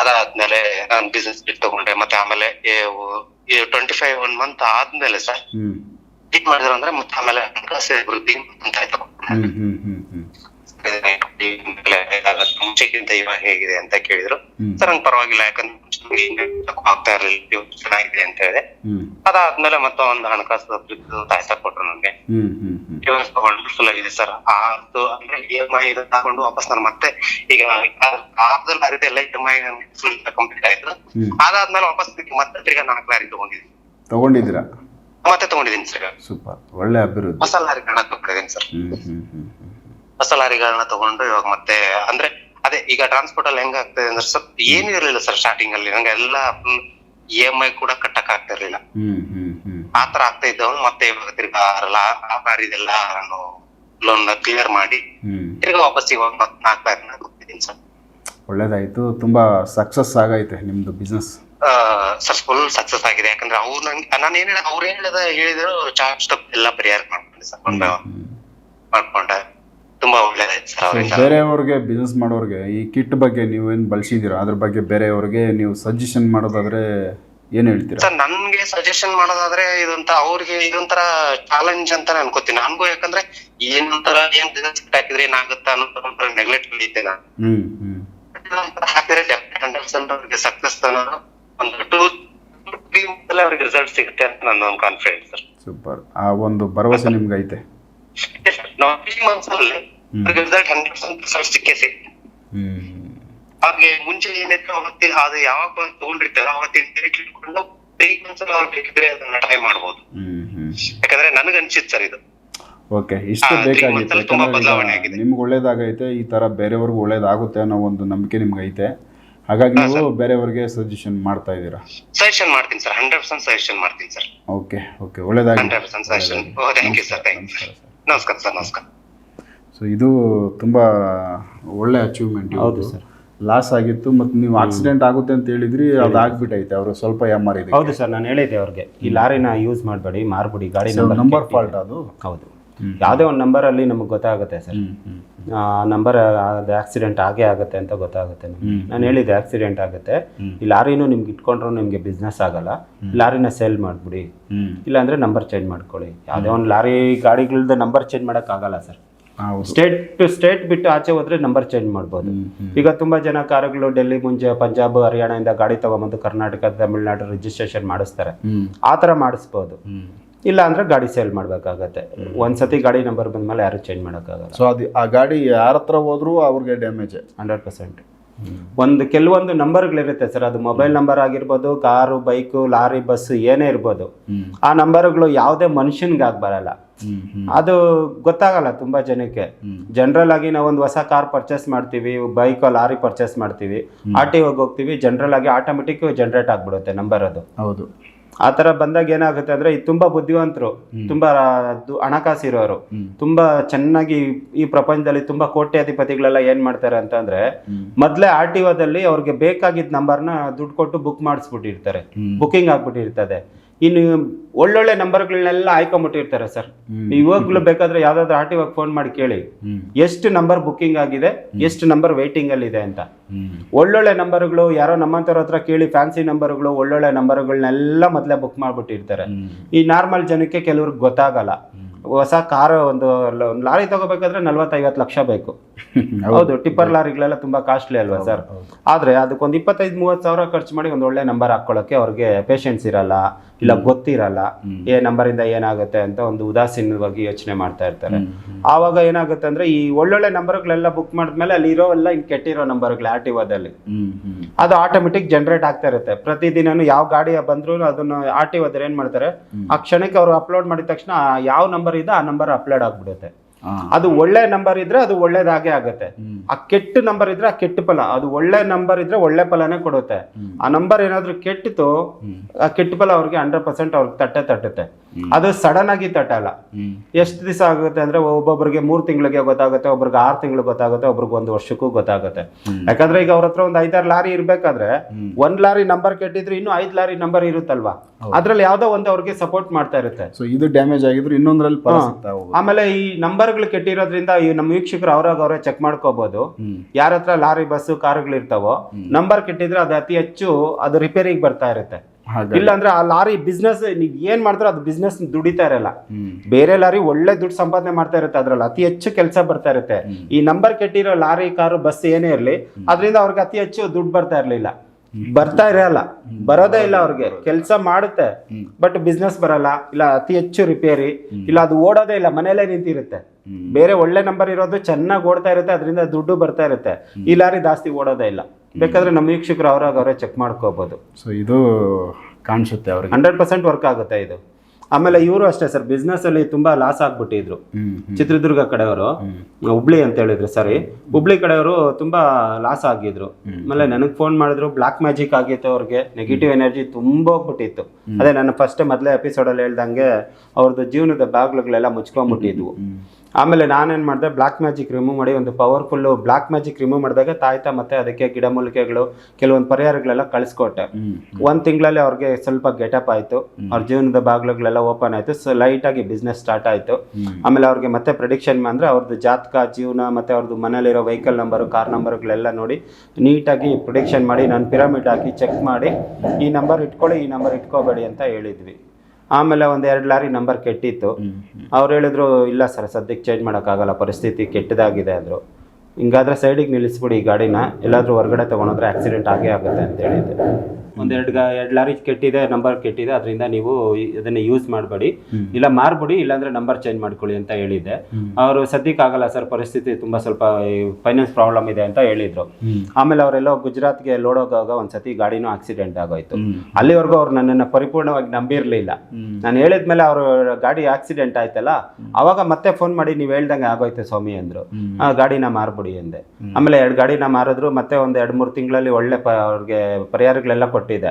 ಅದಾದ್ಮೇಲೆ ನಾನು ಬಿಸ್ನೆಸ್ ಬಿಟ್ ತಗೊಂಡೆ. ಮತ್ತೆ ಆಮೇಲೆ ಟ್ವೆಂಟಿ ಫೈವ್ ಒನ್ ಮಂತ್ ಆದ್ಮೇಲೆ ಸರ್ ಏನ್ ಮಾಡಿದ್ರು ಅಂದ್ರೆ ಮತ್ತೆ ಆಮೇಲೆ ಹಣಕಾಸು ಅಭಿವೃದ್ಧಿ ಅಂತ ಆಯ್ತು. ಮುಂಚೆಗಿಂತ ಇವಾಗ ಹೇಗಿದೆ ಅಂತ ಕೇಳಿದ್ರು. ಸರ್ ನಂಗೆ ಪರವಾಗಿಲ್ಲ ಯಾಕಂದ್ರೆ ಆಗ್ತಾ ಇರಲಿಲ್ಲ ಚೆನ್ನಾಗಿದೆ ಅಂತ ಹೇಳಿದೆ ಅದಾದ್ಮೇಲೆ ಮತ್ತೆ ಒಂದು ಹಣಕಾಸು ಅಭಿವೃದ್ಧಿ ತಾಯ್ತಾ ಕೊಟ್ರು ನನಗೆ. ಇವಾಗ ವಂಡರ್ಫುಲ್ ಆಗಿದೆ ಸರ್. ಅದು ಅಂದ್ರೆ ಇ ಎಂ ಐ ತಗೊಂಡು ವಾಪಸ್ ನಾನು ಮತ್ತೆ ಈಗ ಆರ್ದಲ್ಲಿ ಅರಿದೆ ಎಲ್ಲ ಇ ಎಂ ಐ ಕಂಪ್ಲೀಟ್ ಆಯ್ತು. ಅದಾದ್ಮೇಲೆ ವಾಪಸ್ ಮತ್ತೆ ತಿರ್ಗಾ ನಾಲ್ಕು ಲಾರಿ ತಗೊಂಡಿದ್ದೀನಿ. ತಗೊಂಡಿದ್ದೀರಾ? ಮತ್ತೆ ತಗೊಂಡಿದ್ದೀನಿ ಸರ್ ಸೂಪರ್ ಒಳ್ಳೆ ಅಭಿವೃದ್ಧಿ. ಹೊಸ ಲಾರಿಗಳನ್ನ ತಗೊಂಡಿದ್ದೀನಿ ಸರ್ ಹೊಸ ಲಾರಿಗಳನ್ನ ತಗೊಂಡು ಇವಾಗ ಮತ್ತೆ ಅಂದ್ರೆ ಅದೇ ಈಗ ಟ್ರಾನ್ಸ್ಪೋರ್ಟ್ ಅಲ್ಲಿ ಹೆಂಗ ಆಗ್ತದೆ ಅಂದ್ರೆ ಸರ್ ಏನು ಇರಲಿಲ್ಲ ಸರ್ ಸ್ಟಾರ್ಟಿಂಗ್ ಅಲ್ಲಿ. ನಂಗೆ ಎಲ್ಲ ಇ ಎಂ ಐ ಕೂಡ ಕಟ್ಟಕ್ ಆಗ್ತಾ ಇರ್ಲಿಲ್ಲ. ಆತರ ಆಗ್ತಾ ಇದ್ದವನು ಮತ್ತೆ ಇವಾಗ ತಿರ್ಗಾ ಆ ಲಾರಿದೆಲ್ಲ ನಾನು ಲೋನ್ ಕ್ಲಿಯರ್ ಮಾಡಿ ತಿರ್ಗಾ ವಾಪಸ್ ಇವಾಗ ಮತ್ತೆ ನಾಲ್ಕು ಲಾರಿನ ಸರ್ ಒಳ್ಳೇದಾಯ್ತು. ತುಂಬಾ ಸಕ್ಸಸ್ ಆಗೈತೆ ನಿಮ್ದು ಬಿಸ್ನೆಸ್ ಸರ್ ಫುಲ್ ಸಕ್ಸಸ್ ಆಗಿದೆ. ಯಾಕಂದ್ರೆ ಅವ್ರು ನಂಗೆ ನಾನು ಏನ್ ಹೇಳ ಅವ್ರು ಏನ್ ಹೇಳಿದ ಹೇಳಿದ್ರು ಚಾರ್ಜ್ ಸ್ಟಪ್ ಎಲ್ಲ ಪರಿಹಾರ ಮಾಡ್ಕೊಂಡೆ ಸರ್. ಒಂದು ಮಾಡ್ಕೊಂಡೆ. ತುಂಬಾ ಒಳ್ಳೇದಾಯ್ತು ಸರ್ ಅವರಿಂದ. ಬೇರೆಯವ್ರಿಗೆ ಬಿಸ್ನೆಸ್ ಮಾಡೋರಿಗೆ ಈ ಕಿಟ್ ಬಗ್ಗೆ ನೀವೇನು ಬಳಸಿದ್ದೀರಾ ಅದ್ರ ಬಗ್ಗೆ ಬೇರೆಯವ್ರಿಗೆ ನೀವು ಸಜೆಷನ್ ಮಾಡೋದಾದ್ರೆ ಏನ್ ಹೇಳ್ತೀರಾ? ಸರ್ ನನ್ಗೆ ಸಜೆಷನ್ ಮಾಡೋದಾದ್ರೆ ಇದೊಂತ ಅವ್ರಿಗೆ ಇದೊಂಥರ ಚಾಲೆಂಜ್ ಅಂತ ಅನ್ಕೋತೀನಿ. ನನ್ಗೂ ಯಾಕಂದ್ರೆ ಏನಂತರ ಏನ್ ಬಿಸ್ನೆಸ್ ಹಾಕಿದ್ರೆ ಏನಾಗುತ್ತಾ ಅನ್ನೋ ನೆಗ್ಲೆಕ್ಟ್ ಇದೊಂಥರ ಹಾಕಿದ್ರೆ ಡೆಫಿನೆಟ್ ಹಂಡ್ರೆಡ್ ಪರ್ಸೆಂಟ್ ಅವ್ರಿಗೆ ಸಕ್ಸಸ್ ಅನ್ನೋದು ಒಂದು ಟೂ ತ್ರೀ ಅವ್ರಿಗೆ ರಿಸಲ್ಟ್ ಸಿಗುತ್ತೆ ಅಂತ ನನ್ನ ಒಂದು ಕಾನ್ಫಿಡೆನ್ಸ್ ಸರ್. ಸೂಪರ್ ಆ ಒಂದು ಭರವಸೆ ನಿಮ್ಗೆ ಐತೆ ನಾವು ತ್ರೀ ಮಂತ್ಸ್ ಅಲ್ಲಿ ರಿಸಲ್ಟ್ ಹಂಡ್ರೆಡ್ ಪರ್ಸೆಂಟ್ ರಿಸಲ್ಟ್ ಸಿಕ್ಕೇ ಸಿಗುತ್ತೆ. ಹಾಗೆ ಮುಂಚೆ ಏನಿತ್ತು ಅವತ್ತಿ ಅದು ಯಾವಾಗ ಬಂದು ತಗೊಂಡಿರ್ತಾರೆ ಅವತ್ತಿನ ಡೇಟ್ ಇಟ್ಕೊಂಡು ತ್ರೀ ಮಂತ್ಸ್ ಅಲ್ಲಿ ಅವ್ರು ಬೇಕಿದ್ರೆ ಅದನ್ನ ಟ್ರೈ ಮಾಡ್ಬೋದು. ಹ್ಞೂ ಹ್ಞೂ ಯಾಕಂದ್ರೆ ನನಗೆ ಅನ್ಸಿತ್ತು ಸರ್ ಇದು. ಓಕೆ ಇಷ್ಟು ಬೇಕಾಗಿತ್ತು. ತುಂಬಾ ಯಾಕಂದ್ರೆ ಬದಲಾವಣೆ ಈಗ ಆಗಿದೆ. ನಿಮ್ಗೆ ಒಳ್ಳೇದಾಗೈತೆ ಈ ತರ ಬೇರೆಯವ್ರಿಗೂ ಒಳ್ಳೇದಾಗುತ್ತೆ ಅನ್ನೋ ಒಂದು ನಂಬಿಕೆ ನಿಮ್ಗೆ ಐತೆ ಹಾಗಾಗಿ ನೀವು ಬೇರೆಯವರಿಗೆ ಸಜೆಷನ್ ಮಾಡ್ತಾ ಇದ್ದೀರಾ? ಸಜೆಷನ್ ಮಾಡ್ತೀನಿ ಸರ್ ಹಂಡ್ರೆಡ್ ಪರ್ಸೆಂಟ್ ಸಜೆಷನ್ ಮಾಡ್ತೀನಿ sir okay okay ಒಳ್ಳೇದಾಗಿ. Hundred percent suggestion oh thank you sir thank you ನಮಸ್ಕಾರ ಸರ್ ನಮಸ್ಕಾರ ಸರ್ ನಮಸ್ಕಾರ. ಸೊ ಇದು ತುಂಬ ಒಳ್ಳೆ ಅಚೀವ್ಮೆಂಟ್ ಹೌದು ಸರ್ ಲಾಸ್ ಆಗಿತ್ತು ಮತ್ತು ನೀವು ಆಕ್ಸಿಡೆಂಟ್ ಆಗುತ್ತೆ ಅಂತ ಹೇಳಿದ್ರಿ ಅದು ಆಗ್ಬಿಟ್ಟೈತೆ ಅವರು ಸ್ವಲ್ಪ ಎಂ ಆರ್ ಇದೆ ಹೌದು ಸರ್ ನಾನು ಹೇಳಿದ್ದೆ ಅವ್ರಿಗೆ. ಈ ಲಾರಿನ ಯೂಸ್ ಮಾಡಬೇಡಿ ಮಾರ್ಬಿಡಿ ಗಾಡಿ ನಂಬರ್ ನಂಬರ್ ಫಾಲ್ಟ್ ಅದು? ಹೌದು. ಯಾವುದೇ ಒಂದು ನಂಬರಲ್ಲಿ ನಮಗೆ ಗೊತ್ತಾಗುತ್ತೆ ಸರ್. ನಂಬರ್ ಅದು ಆಕ್ಸಿಡೆಂಟ್ ಆಗೇ ಆಗುತ್ತೆ ಅಂತ ಗೊತ್ತಾಗುತ್ತೆ. ನಾನು ಹೇಳಿದ್ದೆ ಆಕ್ಸಿಡೆಂಟ್ ಆಗುತ್ತೆ. ಈ ಲಾರಿನೂ ನಿಮ್ಗೆ ಇಟ್ಕೊಂಡ್ರು ನಿಮಗೆ ಬಿಸ್ನೆಸ್ ಆಗಲ್ಲ. ಲಾರಿನ ಸೇಲ್ ಮಾಡಿಬಿಡಿ. ಇಲ್ಲಾಂದ್ರೆ ನಂಬರ್ ಚೇಂಜ್ ಮಾಡ್ಕೊಳ್ಳಿ. ಯಾವುದೇ ಒಂದು ಲಾರಿ ಗಾಡಿಗಳದ್ದು ನಂಬರ್ ಚೇಂಜ್ ಮಾಡೋಕ್ಕಾಗಲ್ಲ ಸರ್ ಸ್ಟೇಟ್ ಟು ಸ್ಟೇಟ್ ಬಿಟ್ಟು ಆಚೆ ಹೋದ್ರೆ ನಂಬರ್ ಚೇಂಜ್ ಮಾಡ್ಬೋದು. ಈಗ ತುಂಬಾ ಜನ ಕಾರುಗಳು ಡೆಲ್ಲಿ ಮುಂಚೆ ಪಂಜಾಬ್ ಹರಿಯಾಣದಿಂದ ಗಾಡಿ ತಗೊಂಬಂದು ಕರ್ನಾಟಕ ತಮಿಳ್ನಾಡು ರಿಜಿಸ್ಟ್ರೇಷನ್ ಮಾಡಿಸ್ತಾರೆ. ಆತರ ಆ ಥರ ಮಾಡಿಸ್ಬೋದು. ಇಲ್ಲ ಅಂದ್ರೆ ಗಾಡಿ ಸೇಲ್ ಮಾಡ್ಬೇಕಾಗತ್ತೆ. ಒಂದ್ಸತಿ ಗಾಡಿ ನಂಬರ್ ಬಂದ್ಮೇಲೆ ಯಾರು ಚೇಂಜ್ ಮಾಡೋಕ್ಕಾಗಲ್ಲ. ಸೊ ಅದು ಆ ಗಾಡಿ ಯಾರ ಹತ್ರ ಹೋದ್ರೂ ಅವ್ರಿಗೆ ಡ್ಯಾಮೇಜ್ ಹಂಡ್ರೆಡ್ ಪರ್ಸೆಂಟ್. ಒಂದು ಕೆಲವೊಂದು ನಂಬರ್ಗಳಿರುತ್ತೆ ಸರ್. ಅದು ಮೊಬೈಲ್ ನಂಬರ್ ಆಗಿರ್ಬೋದು ಕಾರು ಬೈಕು ಲಾರಿ ಬಸ್ ಏನೇ ಇರ್ಬೋದು. ಆ ನಂಬರ್ಗಳು ಯಾವುದೇ ಮನುಷ್ಯನಿಗೆ ಆಗಿ ಬರಲ್ಲ ಅದು ಗೊತ್ತಾಗಲ್ಲ ತುಂಬಾ ಜನಕ್ಕೆ. ಜನರಲ್ ಆಗಿ ನಾವು ಒಂದು ಹೊಸ ಕಾರ್ ಪರ್ಚೇಸ್ ಮಾಡ್ತೀವಿ ಬೈಕ್ ಲಾರಿ ಪರ್ಚೇಸ್ ಮಾಡ್ತೀವಿ ಆರ್ ಟಿ ಹೋಗ್ತೀವಿ ಜನರಲ್ ಆಗಿ ಆಟೋಮೆಟಿಕ್ ಜನರೇಟ್ ಆಗ್ಬಿಡುತ್ತೆ ನಂಬರ್ ಅದು. ಹೌದು. ಆ ತರ ಬಂದಾಗ ಏನಾಗುತ್ತೆ ಅಂದ್ರೆ ಇದು ತುಂಬಾ ಬುದ್ಧಿವಂತರು ತುಂಬಾ ಹಣಕಾಸಿರೋರು ಹಣಕಾಸು ಇರೋರು ತುಂಬಾ ಚೆನ್ನಾಗಿ ಈ ಪ್ರಪಂಚದಲ್ಲಿ ತುಂಬಾ ಕೋಟ್ಯಾಧಿಪತಿಗಳೆಲ್ಲ ಏನ್ ಮಾಡ್ತಾರೆ ಅಂತಂದ್ರೆ ಮೊದ್ಲೇ ಆರ್ ಟಿ ಓದಲ್ಲಿ ಅವ್ರಿಗೆ ಬೇಕಾಗಿದ್ದ ನಂಬರ್ನ ದುಡ್ಡು ಕೊಟ್ಟು ಬುಕ್ ಮಾಡಿಸ್ಬಿಟ್ಟಿರ್ತಾರೆ. ಬುಕಿಂಗ್ ಆಗ್ಬಿಟ್ಟಿರ್ತದೆ. ಇನ್ನು ಒಳ್ಳೊಳ್ಳೆ ನಂಬರ್ಗಳನ್ನೆಲ್ಲ ಆಯ್ಕೊಂಬಿಟ್ಟಿರ್ತಾರೆ ಸರ್. ಇವಾಗ್ಲೂ ಬೇಕಾದ್ರೆ ಯಾವ್ದಾದ್ರು ಆರ್ ಟಿ ಫೋನ್ ಮಾಡಿ ಕೇಳಿ. ಎಷ್ಟು ನಂಬರ್ ಬುಕ್ಕಿಂಗ್ ಆಗಿದೆ ಎಷ್ಟು ನಂಬರ್ ವೇಟಿಂಗ್ ಅಲ್ಲಿ ಇದೆ ಅಂತ. ಒಳ್ಳೊಳ್ಳೆ ನಂಬರ್ಗಳು ಯಾರೋ ನಮ್ಮಂತವ್ರ ಹತ್ರ ಕೇಳಿ ಫ್ಯಾನ್ಸಿ ನಂಬರ್ಗಳು ಒಳ್ಳೊಳ್ಳೆ ನಂಬರ್ಗಳನ್ನೆಲ್ಲ ಮೊದಲೇ ಬುಕ್ ಮಾಡ್ಬಿಟ್ಟಿರ್ತಾರೆ. ಈ ನಾರ್ಮಲ್ ಜನಕ್ಕೆ ಕೆಲವ್ರಿಗೆ ಗೊತ್ತಾಗಲ್ಲ. ಹೊಸ ಕಾರ್ ಒಂದು ಒಂದು ಲಾರಿ ತಗೋಬೇಕಾದ್ರೆ ನಲ್ವತ್ತೈವತ್ತು ಲಕ್ಷ ಬೇಕು. ಹೌದು ಟಿಪ್ಪರ್ ಲಾರಿಗಳೆಲ್ಲ ತುಂಬಾ ಕಾಸ್ಟ್ಲಿ ಅಲ್ವಾ ಸರ್? ಆದ್ರೆ ಅದಕ್ಕೊಂದು ಇಪ್ಪತ್ತೈದು ಮೂವತ್ತು ಸಾವಿರ ಖರ್ಚು ಮಾಡಿ ಒಂದು ಒಳ್ಳೆ ನಂಬರ್ ಹಾಕೊಳ್ಳೋಕೆ ಅವ್ರಿಗೆ ಪೇಷನ್ಸ್ ಇರಲ್ಲ ಇಲ್ಲ ಗೊತ್ತಿರಲ್ಲ ಏ ನಂಬರಿಂದ ಏನಾಗುತ್ತೆ ಅಂತ ಒಂದು ಉದಾಸೀನವಾಗಿ ಯೋಚನೆ ಮಾಡ್ತಾ ಇರ್ತಾರೆ. ಆವಾಗ ಏನಾಗುತ್ತೆ ಅಂದ್ರೆ ಈ ಒಳ್ಳೊಳ್ಳೆ ನಂಬರ್ಗಳೆಲ್ಲ ಬುಕ್ ಮಾಡಿದ್ಮೇಲೆ ಅಲ್ಲಿ ಇರೋ ಎಲ್ಲ ಇನ್ ಕೆಟ್ಟಿರೋ ನಂಬರ್ಗಳು ಹ್ಮ್ ಅದು ಆಟೋಮೆಟಿಕ್ ಜನರೇಟ್ ಆಗ್ತಾ ಇರುತ್ತೆ. ಪ್ರತಿದಿನ ಯಾವ ಗಾಡಿ ಬಂದ್ರು ಅದನ್ನ ಓದ್ರ ಏನ್ ಮಾಡ್ತಾರೆ? ಆ ಕ್ಷಣಕ್ಕೆ ಅವರು ಅಪ್ಲೋಡ್ ಮಾಡಿದ ತಕ್ಷಣ ಯಾವ ನಂಬರ್ ಇದೆ ಆ ನಂಬರ್ ಅಪ್ಲೋಡ್ ಆಗ್ಬಿಡುತ್ತೆ. ಅದು ಒಳ್ಳೆ ನಂಬರ್ ಇದ್ರೆ ಅದು ಒಳ್ಳೇದಾಗೆ ಆಗುತ್ತೆ. ಆ ಕೆಟ್ಟ ನಂಬರ್ ಇದ್ರೆ ಆ ಕೆಟ್ಟ ಫಲ ಅದು ಒಳ್ಳೆ ನಂಬರ್ ಇದ್ರೆ ಒಳ್ಳೆ ಫಲನೇ ಕೊಡುತ್ತೆ. ಆ ನಂಬರ್ ಏನಾದ್ರೂ ಕೆಟ್ಟಿತು ಆ ಕೆಟ್ಟ ಫಲ ಅವ್ರಿಗೆ ಹಂಡ್ರೆಡ್ ಪರ್ಸೆಂಟ್ ಅವ್ರಿಗೆ ತಟ್ಟೆ ತಟ್ಟುತ್ತೆ. ಅದು ಸಡನ್ ಆಗಿ ತಟ್ಟಲ್ಲ ಎಷ್ಟು ದಿವಸ ಆಗುತ್ತೆ ಅಂದ್ರೆ ಒಬ್ಬೊಬ್ಬರಿಗೆ ಮೂರ್ ತಿಂಗಳಿಗೆ ಗೊತ್ತಾಗುತ್ತೆ ಒಬ್ರಿಗೆ ಆರ್ ತಿಂಗಳು ಗೊತ್ತಾಗುತ್ತೆ ಒಬ್ರಿಗೆ ಒಂದು ವರ್ಷಕ್ಕೂ ಗೊತ್ತಾಗುತ್ತೆ. ಯಾಕಂದ್ರೆ ಈಗ ಅವ್ರ ಹತ್ರ ಒಂದು ಐದಾರು ಲಾರಿ ಇರ್ಬೇಕಾದ್ರೆ ಒಂದ್ ಲಾರಿ ನಂಬರ್ ಕೆಟ್ಟಿದ್ರೆ ಇನ್ನು ಐದ್ ಲಾರಿ ನಂಬರ್ ಇರುತ್ತಲ್ವಾ? ಅದ್ರಲ್ಲಿ ಯಾವ್ದೋ ಒಂದು ಅವ್ರಿಗೆ ಸಪೋರ್ಟ್ ಮಾಡ್ತಾ ಇರುತ್ತೆ. ಸೊ ಇದು ಡ್ಯಾಮೇಜ್ ಆಗಿದ್ರು ಇನ್ನೊಂದ್ರಲ್ಲಿ ಆಮೇಲೆ ಈ ನಂಬರ್ಗಳು ಕೆಟ್ಟಿರೋದ್ರಿಂದ ಈ ನಮ್ಮ ವೀಕ್ಷಕರು ಅವ್ರಾಗ ಅವರೇ ಚೆಕ್ ಮಾಡ್ಕೋಬಹುದು ಯಾರ ಹತ್ರ ಲಾರಿ ಬಸ್ಸು ಕಾರುಗಳು ಇರ್ತಾವೋ ನಂಬರ್ ಕೆಟ್ಟಿದ್ರೆ ಅದು ಅತಿ ಹೆಚ್ಚು ಅದು ರಿಪೇರಿಗೆ ಬರ್ತಾ ಇರುತ್ತೆ. ಇಲ್ಲ ಅಂದ್ರೆ ಆ ಲಾರಿ ಬಿಸ್ನೆಸ್ ನೀವು ಏನ್ ಮಾಡ್ತಾರೋ ಅದು ಬಿಸ್ನೆಸ್ ದುಡಿತಾ ಇರಲ್ಲ. ಬೇರೆ ಲಾರಿ ಒಳ್ಳೆ ದುಡ್ಡು ಸಂಪಾದನೆ ಮಾಡ್ತಾ ಇರುತ್ತೆ ಅದ್ರಲ್ಲಿ ಅತಿ ಹೆಚ್ಚು ಕೆಲಸ ಬರ್ತಾ ಇರುತ್ತೆ. ಈ ನಂಬರ್ ಕೆಟ್ಟಿರೋ ಲಾರಿ ಕಾರು ಬಸ್ ಏನೇ ಇರಲಿ ಅದರಿಂದ ಅವ್ರಿಗೆ ಅತಿ ಹೆಚ್ಚು ದುಡ್ಡು ಬರ್ತಾ ಇರ್ಲಿಲ್ಲ. ಬರ್ತಾ ಇರಲ್ಲ. ಬರೋದೇ ಇಲ್ಲ ಅವ್ರಿಗೆ. ಕೆಲಸ ಮಾಡುತ್ತೆ ಬಟ್ ಬಿಸ್ನೆಸ್ ಬರಲ್ಲ ಇಲ್ಲ ಅತಿ ಹೆಚ್ಚು ರಿಪೇರಿ ಇಲ್ಲ ಅದು ಓಡೋದೇ ಇಲ್ಲ ಮನೇಲೇ ನಿಂತಿರುತ್ತೆ. ಬೇರೆ ಒಳ್ಳೆ ನಂಬರ್ ಇರೋದು ಚೆನ್ನಾಗಿ ಓಡ್ತಾ ಇರುತ್ತೆ ಅದರಿಂದ ದುಡ್ಡು ಬರ್ತಾ ಇರುತ್ತೆ. ಈ ಲಾರಿ ಜಾಸ್ತಿ ಓಡೋದೇ ಇಲ್ಲ. ಬೇಕಾದ್ರೆ ನಮ್ಮ ವೀಕ್ಷಕರು ಅವ್ರಾಗ ಅವರೇ ಚೆಕ್ ಮಾಡ್ಕೋಬಹುದು ಸೊ ಇದು ಕಾಣಿಸುತ್ತೆ ಅವ್ರಿಗೆ. ಹಂಡ್ರೆಡ್ ಪರ್ಸೆಂಟ್ ವರ್ಕ್ ಆಗುತ್ತೆ ಇದು. ಆಮೇಲೆ ಇವರು ಅಷ್ಟೇ ಸರ್ ಬಿಸ್ನೆಸ್ ಅಲ್ಲಿ ತುಂಬಾ ಲಾಸ್ ಆಗ್ಬಿಟ್ಟಿದ್ರು. ಚಿತ್ರದುರ್ಗ ಕಡೆಯವರು. ಹುಬ್ಳಿ ಅಂತ ಹೇಳಿದ್ರು ಸರಿ. ಹುಬ್ಳಿ ಕಡೆಯವರು ತುಂಬಾ ಲಾಸ್ ಆಗಿದ್ರು. ಆಮೇಲೆ ನನಗೆ ಫೋನ್ ಮಾಡಿದ್ರು ಬ್ಲಾಕ್ ಮ್ಯಾಜಿಕ್ ಆಗಿತ್ತು ಅವ್ರಿಗೆ. ನೆಗೆಟಿವ್ ಎನರ್ಜಿ ತುಂಬಾ ಹೋಗ್ಬಿಟ್ಟಿತ್ತು ಅದೇ ನಾನು ಫಸ್ಟ್ ಮೊದಲೇ ಎಪಿಸೋಡಲ್ಲಿ ಹೇಳ್ದಂಗೆ ಅವ್ರದ್ದು ಜೀವನದ ಬಾಗ್ಲುಗಳೆಲ್ಲ ಮುಚ್ಕೊಂಡ್ಬಿಟ್ಟಿದ್ವು. ಆಮೇಲೆ ನಾನೇನು ಮಾಡಿದೆ ಬ್ಲ್ಯಾಕ್ ಮ್ಯಾಜಿಕ್ ರಿಮೂವ್ ಮಾಡಿ ಒಂದು ಪವರ್ಫುಲ್ಲು ಬ್ಲ್ಯಾಕ್ ಮ್ಯಾಜಿಕ್ ರಿಮೂವ್ ಮಾಡಿದಾಗ ತಾಯ್ತಾ ಮತ್ತೆ ಅದಕ್ಕೆ ಗಿಡಮೂಲಿಕೆಗಳು ಕೆಲವೊಂದು ಪರಿಹಾರಗಳೆಲ್ಲ ಕಳಿಸ್ಕೊಟ್ಟೆ. ಒಂದು ತಿಂಗಳಲ್ಲಿ ಅವ್ರಿಗೆ ಸ್ವಲ್ಪ ಗೆಟಪ್ ಆಯಿತು. ಅವ್ರ ಜೀವನದ ಬಾಗಿಲುಗಳೆಲ್ಲ ಓಪನ್ ಆಯಿತು. ಸೊ ಲೈಟಾಗಿ ಬಿಸ್ನೆಸ್ ಸ್ಟಾರ್ಟ್ ಆಯಿತು. ಆಮೇಲೆ ಅವ್ರಿಗೆ ಮತ್ತೆ ಪ್ರಿಡಿಕ್ಷನ್ ಅಂದರೆ ಅವ್ರದ್ದು ಜಾತಕ ಜೀವನ ಮತ್ತು ಅವ್ರದ್ದು ಮನೇಲಿರೋ ವೆಹಿಕಲ್ ನಂಬರು ಕಾರ್ ನಂಬರ್ಗಳೆಲ್ಲ ನೋಡಿ ನೀಟಾಗಿ ಪ್ರಿಡಿಕ್ಷನ್ ಮಾಡಿ ನಾನು ಪಿರಮಿಡ್ ಹಾಕಿ ಚೆಕ್ ಮಾಡಿ ಈ ನಂಬರ್ ಇಟ್ಕೊಳ್ಳಿ ಈ ನಂಬರ್ ಇಟ್ಕೋಬೇಡಿ ಅಂತ ಹೇಳಿದ್ವಿ. ಆಮೇಲೆ ಒಂದು ಎರಡು ಲಾರಿ ನಂಬರ್ ಕೆಟ್ಟಿತ್ತು. ಅವ್ರು ಹೇಳಿದ್ರು ಇಲ್ಲ ಸರ್ ಸದ್ಯಕ್ಕೆ ಚೇಂಜ್ ಮಾಡೋಕ್ಕಾಗಲ್ಲ ಪರಿಸ್ಥಿತಿ ಕೆಟ್ಟದಾಗಿದೆ ಅಂದರು. ಹಿಂಗಾದ್ರೆ ಸೈಡಿಗೆ ನಿಲ್ಲಿಸ್ಬಿಡಿ ಈ ಗಾಡಿನ ಎಲ್ಲಾದರೂ ಹೊರಗಡೆ ತೊಗೊಂಡೋದ್ರೆ ಆಕ್ಸಿಡೆಂಟ್ ಆಗೇ ಆಗುತ್ತೆ ಅಂತ ಹೇಳಿದ್ದೆ ಒಂದೆರಡು ಎರಡು ಲಾರಿ ಕೆಟ್ಟಿದೆ ನಂಬರ್ ಕೆಟ್ಟಿದೆ ಅದರಿಂದ ನೀವು ಅದನ್ನ ಇದನ್ನ ಯೂಸ್ ಮಾಡಬೇಡಿ ಇಲ್ಲ ಮಾರ್ಬಿಡಿ ಇಲ್ಲಾಂದ್ರೆ ನಂಬರ್ ಚೇಂಜ್ ಮಾಡ್ಕೊಳ್ಳಿ ಅಂತ ಹೇಳಿದ್ದೆ. ಅವರು ಸದ್ಯಕ್ಕೆ ಆಗಲ್ಲ ಸರ್ ಪರಿಸ್ಥಿತಿ ತುಂಬಾ ಸ್ವಲ್ಪ ಫೈನಾನ್ಸ್ ಪ್ರಾಬ್ಲಮ್ ಇದೆ ಅಂತ ಹೇಳಿದ್ರು. ಆಮೇಲೆ ಅವರೆಲ್ಲ ಗುಜರಾತ್ಗೆ ಲೋಡ್ ಹೋಗುವಾಗ ಒಂದ್ಸತಿ ಗಾಡಿನೂ ಆಕ್ಸಿಡೆಂಟ್ ಆಗೋಯ್ತು. ಅಲ್ಲಿವರೆಗೂ ಅವ್ರು ನನ್ನನ್ನ ಪರಿಪೂರ್ಣವಾಗಿ ನಂಬಿರಲಿಲ್ಲ. ನಾನು ಹೇಳಿದ್ಮೇಲೆ ಅವರು ಗಾಡಿ ಆಕ್ಸಿಡೆಂಟ್ ಆಯ್ತಲ್ಲ ಅವಾಗ ಮತ್ತೆ ಫೋನ್ ಮಾಡಿ ನೀವು ಹೇಳ್ದಂಗೆ ಆಗೋಯ್ತು ಸ್ವಾಮಿ ಅಂದ್ರು. ಆ ಗಾಡಿನ ಮಾರ್ಬಿಡಿ ಅಂದೆ ಆಮೇಲೆ ಎರಡು ಗಾಡಿನ ಮಾರಿದ್ರು ಮತ್ತೆ ಒಂದು ಎರಡು ಮೂರು ತಿಂಗಳಲ್ಲಿ ಒಳ್ಳೆ ಅವ್ರಿಗೆ ಪರಿಹಾರಗಳೆಲ್ಲ ಕೊಟ್ಟಿದೆ.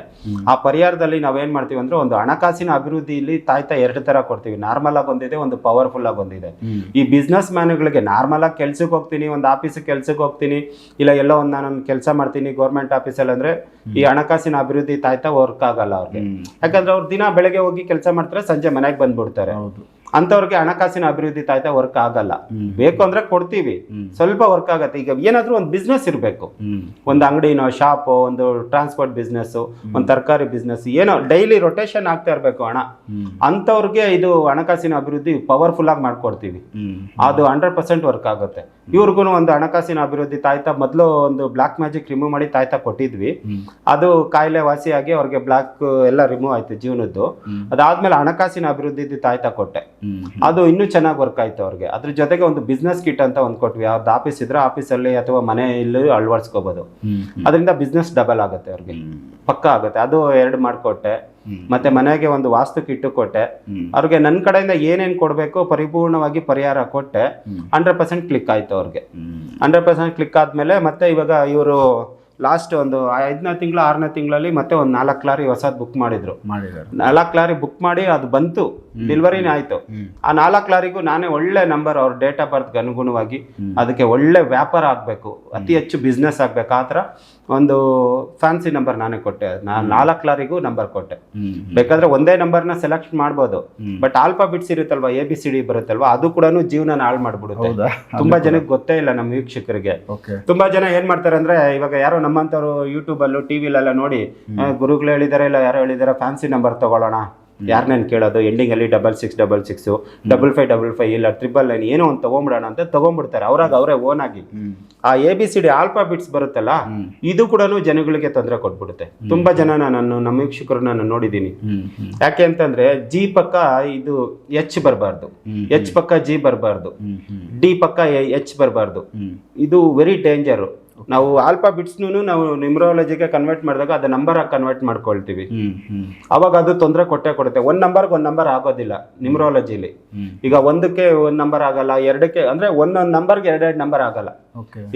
ಆ ಪರಿಹಾರದಲ್ಲಿ ನಾವೇನು ಮಾಡ್ತೀವಿ ಅಂದ್ರೆ ಒಂದು ಹಣಕಾಸಿನ ಅಭಿವೃದ್ಧಿಯಲ್ಲಿ ತಾಯ್ತಾ ಎರಡು ತರ ಕೊಡ್ತೀವಿ. ನಾರ್ಮಲ್ ಆಗಿ ಬಂದಿದೆ ಒಂದು ಪವರ್ಫುಲ್ ಆಗಿ ಬಂದಿದೆ. ಈ ಬಿಸ್ನೆಸ್ ಮ್ಯಾನ್ಗಳಿಗೆ ನಾರ್ಮಲ್ ಆಗಿ ಕೆಲ್ಸಕ್ಕೆ ಹೋಗ್ತೀನಿ ಒಂದು ಆಫೀಸ್ ಕೆಲ್ಸಕ್ಕೆ ಹೋಗ್ತೀನಿ ಇಲ್ಲ ಎಲ್ಲೋ ಒಂದು ನಾನು ಕೆಲಸ ಮಾಡ್ತೀನಿ ಗೌರ್ಮೆಂಟ್ ಆಫೀಸಲ್ಲಿ ಅಂದ್ರೆ ಈ ಹಣಕಾಸಿನ ಅಭಿವೃದ್ಧಿ ತಾಯ್ತಾ ವರ್ಕ್ ಆಗಲ್ಲ ಅವ್ರಿಗೆ. ಯಾಕಂದ್ರೆ ಅವ್ರು ದಿನ ಬೆಳಗ್ಗೆ ಹೋಗಿ ಕೆಲಸ ಮಾಡ್ತಾರೆ ಸಂಜೆ ಮನೆಗೆ ಬಂದ್ಬಿಡ್ತಾರೆ. ಅಂಥವ್ರಿಗೆ ಹಣಕಾಸಿನ ಅಭಿವೃದ್ಧಿ ತಾಯ್ತಾ ವರ್ಕ್ ಆಗಲ್ಲ. ಬೇಕು ಅಂದ್ರೆ ಕೊಡ್ತೀವಿ. ಸ್ವಲ್ಪ ವರ್ಕ್ ಆಗತ್ತೆ. ಈಗ ಏನಾದ್ರೂ ಒಂದು ಬಿಸ್ನೆಸ್ ಇರಬೇಕು. ಒಂದು ಅಂಗಡಿನೋ ಶಾಪು ಒಂದು ಟ್ರಾನ್ಸ್ಪೋರ್ಟ್ ಬಿಸ್ನೆಸ್ ಒಂದು ತರಕಾರಿ ಬಿಸ್ನೆಸ್ ಏನೋ ಡೈಲಿ ರೊಟೇಷನ್ ಆಗ್ತಾ ಇರಬೇಕು ಹಣ. ಅಂತವ್ರಿಗೆ ಇದು ಹಣಕಾಸಿನ ಅಭಿವೃದ್ಧಿ ಪವರ್ಫುಲ್ ಆಗಿ ಮಾಡ್ಕೊಡ್ತೀವಿ. ಅದು ಹಂಡ್ರೆಡ್ ಪರ್ಸೆಂಟ್ ವರ್ಕ್ ಆಗುತ್ತೆ. ಇವ್ರಿಗೂ ಒಂದು ಹಣಕಾಸಿನ ಅಭಿವೃದ್ಧಿ ತಾಯ್ತಾ ಮೊದಲು ಒಂದು ಬ್ಲಾಕ್ ಮ್ಯಾಜಿಕ್ ರಿಮೂವ್ ಮಾಡಿ ತಾಯ್ತಾ ಕೊಟ್ಟಿದ್ವಿ. ಅದು ಕಾಯಿಲೆ ವಾಸಿಯಾಗಿ ಅವ್ರಿಗೆ ಬ್ಲಾಕ್ ಎಲ್ಲ ರಿಮೂವ್ ಆಯ್ತು ಜೀವನದ್ದು. ಅದಾದ್ಮೇಲೆ ಹಣಕಾಸಿನ ಅಭಿವೃದ್ಧಿ ತಾಯ್ತಾ ಕೊಟ್ಟೆ. ಅದು ಇನ್ನೂ ಚೆನ್ನಾಗಿ ವರ್ಕ್ ಆಯ್ತು ಅವ್ರಿಗೆ. ಅದ್ರ ಜೊತೆಗೆ ಒಂದು ಬಿಸ್ನೆಸ್ ಕಿಟ್ ಅಂತ ಒಂದು ಕೊಟ್ವಿ. ಅವ್ರದ್ದು ಆಫೀಸ್ ಇದ್ರೆ ಆಫೀಸಲ್ಲಿ ಅಥವಾ ಮನೆಯಲ್ಲಿ ಅಳವಡಿಸ್ಕೋಬಹುದು ಅದರಿಂದ ಬಿಸ್ನೆಸ್ ಡಬಲ್ ಆಗುತ್ತೆ ಅವ್ರಿಗೆ. ಪಕ್ಕ ಆಗುತ್ತೆ. ಅದು ಎರಡು ಮಾಡಿಕೊಟ್ಟೆ. ಮತ್ತೆ ಮನೆಗೆ ಒಂದು ವಾಸ್ತು ಕಿಟ್ಟು. ಕೊಟ್ಟೆ ಅವ್ರಿಗೆ ನನ್ನ ಕಡೆಯಿಂದ ಏನೇನು ಕೊಡಬೇಕು ಪರಿಪೂರ್ಣವಾಗಿ ಪರಿಹಾರ ಕೊಟ್ಟೆ. ಹಂಡ್ರೆಡ್ ಪರ್ಸೆಂಟ್ ಕ್ಲಿಕ್ ಆಯ್ತು ಅವ್ರಿಗೆ. ಹಂಡ್ರೆಡ್ ಪರ್ಸೆಂಟ್ ಕ್ಲಿಕ್ ಆದ್ಮೇಲೆ ಮತ್ತೆ ಇವಾಗ ಇವರು ಲಾಸ್ಟ್ ಒಂದು ಐದನೇ ತಿಂಗಳು ಆರನೇ ತಿಂಗಳಲ್ಲಿ ಮತ್ತೆ ಒಂದು ನಾಲ್ಕು ಲಾರಿ ಹೊಸದು ಬುಕ್ ಮಾಡಿದ್ರು. ನಾಲ್ಕು ಲಾರಿ ಬುಕ್ ಮಾಡಿ ಅದು ಬಂತು. ಡೆಲಿವರಿನೇ ಆಯ್ತು. ಆ ನಾಲ್ಕು ಲಾರಿಗೂ ನಾನೇ ಒಳ್ಳೆ ನಂಬರ್ ಅವ್ರ ಡೇಟ್ ಆಫ್ ಬರ್ತ್ಗೆ ಅನುಗುಣವಾಗಿ ಅದಕ್ಕೆ ಒಳ್ಳೆ ವ್ಯಾಪಾರ ಆಗಬೇಕು. ಅತಿ ಹೆಚ್ಚು ಬಿಸ್ನೆಸ್ ಆಗ್ಬೇಕು. ಆ ಥರ ಒಂದು ಫ್ಯಾನ್ಸಿ ನಂಬರ್ ನಾನೇ ಕೊಟ್ಟೆ. ನಾನು ನಾಲ್ಕು ಲಾರಿಗೂ ನಂಬರ್ ಕೊಟ್ಟೆ. ಬೇಕಾದ್ರೆ ಒಂದೇ ನಂಬರ್ನ ಸೆಲೆಕ್ಟ್ ಮಾಡ್ಬೋದು. ಬಟ್ ಆಲ್ಫಾಬಿಟ್ಸ್ ಇರುತ್ತಲ್ವಾ ಎ ಬಿ ಸಿ ಡಿ ಬರುತ್ತಲ್ವಾ ಅದು ಕೂಡ ಜೀವನ ಹಾಳು ಮಾಡ್ಬಿಡುತ್ತೆ. ತುಂಬಾ ಜನಕ್ಕೆ ಗೊತ್ತೇ ಇಲ್ಲ ನಮ್ಮ ವೀಕ್ಷಕರಿಗೆ. ತುಂಬಾ ಜನ ಏನ್ ಮಾಡ್ತಾರೆ ಅಂದ್ರೆ ಇವಾಗ ಯಾರೋ ನಮ್ಮಂತವ್ರು ಯೂಟ್ಯೂಬ್ ಅಲ್ಲೂ ಟಿವಿಲೆಲ್ಲ ನೋಡಿ ಗುರುಗಳು ಹೇಳಿದಾರೆ ಇಲ್ಲ ಯಾರೋ ಹೇಳಿದಾರೆ ಫ್ಯಾನ್ಸಿ ನಂಬರ್ ತಗೊಳ್ಳೋಣ. ಯಾರನ್ನ ಕೇಳೋದು ಎಂಡಿಂಗ್ ಅಲ್ಲಿ double six double six double five double five ಇಲ್ಲ ಟ್ರಿಬಲ್ ನೈನ್ ಏನೋ ಒಂದು ತಗೊಂಬಿಡೋಣ ಅಂತ ತಗೊಂಡ್ಬಿಡ್ತಾರೆ ಅವ್ರಾಗ ಅವರೇ ಓನ್ ಆಗಿ. ಆ A B C D alphabets ಬರುತ್ತಲ್ಲ ಇದು ಕೂಡ ಜನಗಳಿಗೆ ತೊಂದರೆ ಕೊಟ್ಬಿಡುತ್ತೆ. ತುಂಬಾ ಜನ ನಾನು ನಮ್ಮ ವೀಕ್ಷಕರು ನಾನು ನೋಡಿದ್ದೀನಿ. ಯಾಕೆ ಅಂತಂದ್ರೆ ಜಿ ಪಕ್ಕ ಇದು ಎಚ್ ಬರಬಾರ್ದು. ಎಚ್ ಪಕ್ಕ ಜಿ ಬರಬಾರ್ದು. ಡಿ ಪಕ್ಕ ಎಚ್ ಬರಬಾರ್ದು. ಇದು ವೆರಿ ಡೇಂಜರ್ ನಾವು ಆಲ್ಫಾ ಬಿಟ್ಸ್ನು ನಾವು ನ್ಯೂಮರಾಲಜಿಗೆ ಕನ್ವರ್ಟ್ ಮಾಡಿದಾಗ ಅದು ನಂಬರ್ ಆಗಿ ಕನ್ವರ್ಟ್ ಮಾಡ್ಕೊಳ್ತೀವಿ. ಅವಾಗ ಅದು ತೊಂದರೆ ಕೊಟ್ಟೆ ಕೊಡುತ್ತೆ. ಒಂದ್ ನಂಬರ್ಗೆ ಒಂದ್ ನಂಬರ್ ಆಗೋದಿಲ್ಲ ನ್ಯೂಮರಾಲಜಿಲಿ ಈಗ ಒಂದಕ್ಕೆ ಒಂದ್ ನಂಬರ್ ಆಗಲ್ಲ ಎರಡಕ್ಕೆ ಅಂದ್ರೆ ಒಂದೊಂದ್ ನಂಬರ್ಗೆ ಎರಡೆರಡು ನಂಬರ್ ಆಗಲ್ಲ.